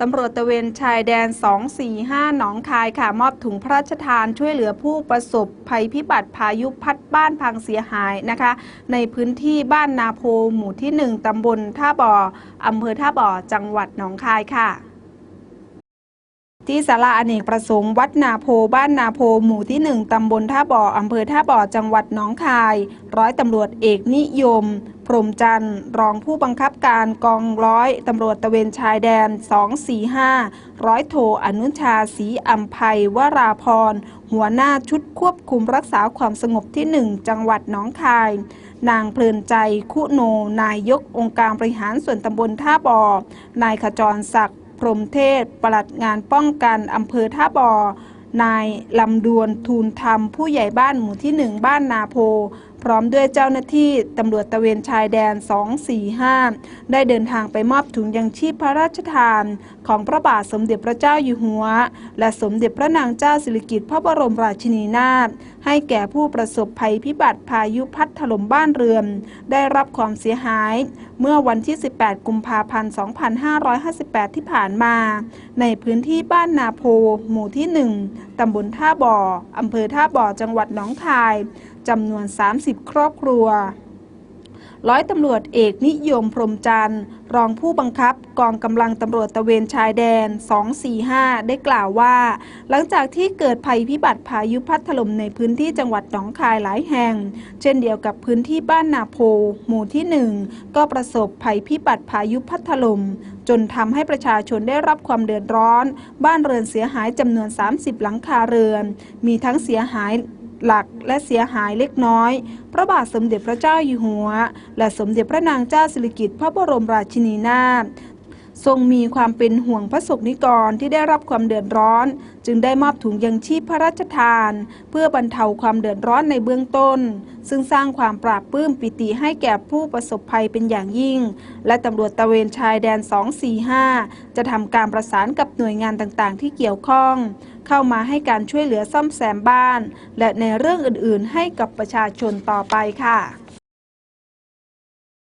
ตำรวจตะเวนชายแดน 245 หนองคายค่ะ มอบถุงพระราชทานช่วยเหลือผู้ประสบภัยพิบัติพายุพัดบ้านพังเสียหายนะคะ ในพื้นที่บ้านนาโพหมู่ที่ 1 ตำบลท่าบ่ออำเภอท่าบ่อ จังหวัดหนองคายค่ะที่ศาลาอเนกประสงค์วัดนาโพบ้านนาโพหมู่ที่ 1 ตำบลท่าบ่ออำเภอท่าบ่อจังหวัดหนองคาย ร้อยตำรวจเอกนิยม พรมจันทร์ รองผู้บังคับการกองร้อยตำรวจตระเวนชายแดน 245 ร้อยโทอนุชาศรีอัมภัยวราพร หัวหน้าชุดควบคุมรักษาความสงบที่ 1 จังหวัดหนองคาย นางเพลินใจคุโน นายยกองค์การบริหารส่วนตำบลท่าบ่อ นายขจรศักดิ์พรมเทศ ปลัดงานป้องกันอำเภอท่าบ่อนายลำดวนทูลธรรม ผู้ใหญ่บ้านหมู่ที่หนึ่งบ้านนาโพ พร้อมด้วยเจ้าหน้าที่ตำรวจตะเวนชายแดน 245 ได้เดินทางไปมอบถุงยังชีพพระราชทาน ของพระบาทสมเด็จพระเจ้าอยู่หัว และสมเด็จพระนางเจ้าสิริกิติ์พระบรมราชินีนาถให้แก่ผู้ประสบภัยพิบัติพายุพัดถล่มบ้านเรือน ได้รับความเสียหาย เมื่อวันที่ 18 กุมภาพันธ์ 2558 ที่ผ่านมา ในพื้นที่บ้านนาโพ หมู่ที่ 1 ตำบลท่าบ่อ อำเภอท่าบ่อ จังหวัดหนองคาย จำนวน 30 ครอบครัว ร้อยตำรวจเอกนิยมพรมจันทร์ รองผู้บังคับกองกำลังตำรวจตะเวนชายแดน 245 ได้กล่าวว่า หลังจากที่เกิดภัยพิบัติพายุพัดถล่มในพื้นที่จังหวัดหนองคายหลายแห่ง เช่นเดียวกับพื้นที่บ้านนาโพ หมู่ที่ 1 ก็ประสบภัยพิบัติพายุพัดถล่มจนทำให้ประชาชนได้รับความเดือดร้อน บ้านเรือนเสียหายจำนวน 30 หลังคาเรือน มีทั้งเสียหาย หลักและเสียหายเล็กน้อย พระบาทสมเด็จพระเจ้าอยู่หัว และสมเด็จพระนางเจ้าสิริกิติ์พระบรมราชินีนาถทรงมีความเป็นห่วงพระสงฆ์นิกรที่ได้รับความเดือดร้อน จึงได้มอบถุงยังชีพพระราชทาน เพื่อบรรเทาความเดือดร้อนในเบื้องต้น ซึ่งสร้างความปราบปลื้มปิติให้แก่ผู้ประสบภัยเป็นอย่างยิ่ง และตำรวจตะเวนชายแดน 245 จะทำการประสานกับหน่วยงานต่างๆ ที่เกี่ยวข้อง เข้ามาให้การช่วยเหลือซ่อมแซมบ้าน และในเรื่องอื่นๆ ให้กับประชาชนต่อไปค่ะ